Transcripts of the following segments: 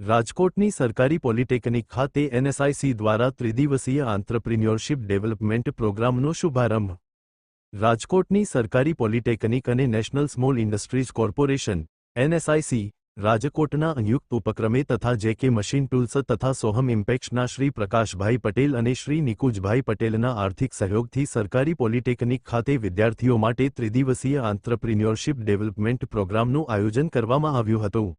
રાજકોટની સરકારી પોલિટેકનિક ખાતે એનએસઆઈસી દ્વારા ત્રિદિવસીય આંત્રપ્રિન્યોરશિપ ડેવલપમેન્ટ પ્રોગ્રામનો શુભારંભ. રાજકોટની સરકારી પોલિટેકનિક અને national small industries corporation, NSIC, રાજકોટના સંયુક્ત ઉપક્રમે તથા જેકે મશીન ટૂલ્સ તથા સોહમ ઇમ્પેક્ટના શ્રી પ્રકાશભાઈ પટેલ અને શ્રી નિકુજભાઈ પટેલના આર્થિક સહયોગથી સરકારી પોલિટેકનિક ખાતે વિદ્યાર્થીઓ માટે ત્રિદિવસીય આંત્રપ્રિન્યોરશિપ ડેવલપમેન્ટ પ્રોગ્રામનું આયોજન કરવામાં આવ્યું હતું.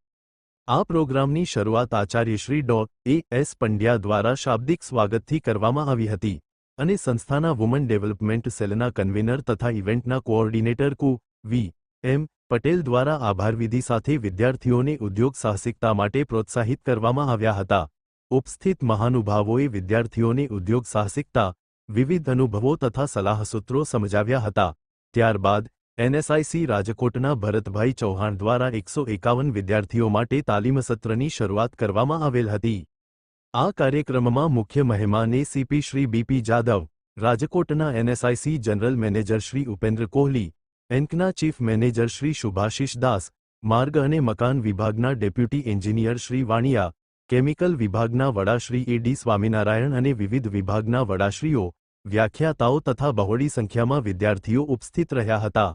આ પ્રોગ્રામની શરૂઆત Acharya Shri Dr A S Pandya દ્વારા શાબ્દિક સ્વાગતથી કરવામાં આવી હતી અને સંસ્થાના વુમન ડેવલપમેન્ટ સેલના કન્વીનર તથા ઇવેન્ટના કોઓર્ડિનેટર કુ વી એમ પટેલ દ્વારા આભારવિધિ સાથે વિદ્યાર્થીઓને ઉદ્યોગ સાહસિકતા માટે પ્રોત્સાહિત કરવામાં આવ્યા હતા. ઉપસ્થિત મહાનુભાવોએ વિદ્યાર્થીઓને ઉદ્યોગ સાહસિકતા, વિવિધ અનુભવો તથા સલાહસૂત્રો સમજાવ્યા હતા. ત્યારબાદ એનએસઆઈસી રાજકોટના ભરતભાઈ ચૌહાણ દ્વારા એકસો એકાવન વિદ્યાર્થીઓ માટે તાલીમ સત્રની શરૂઆત કરવામાં આવેલ હતી. આ કાર્યક્રમમાં મુખ્ય મહેમાને સીપી શ્રી બીપી જાદવ, રાજકોટના NSIC general manager Shri Upendra Kohli, એન્કના chief manager Shri Shubhashish Das, માર્ગ અને મકાન વિભાગના deputy engineer Shri Vaniya, chemical વિભાગના વડા શ્રી એ સ્વામિનારાયણ અને વિવિધ વિભાગના વડાશ્રીઓ, વ્યાખ્યાતાઓ તથા બહોળી સંખ્યામાં વિદ્યાર્થીઓ ઉપસ્થિત રહ્યા હતા.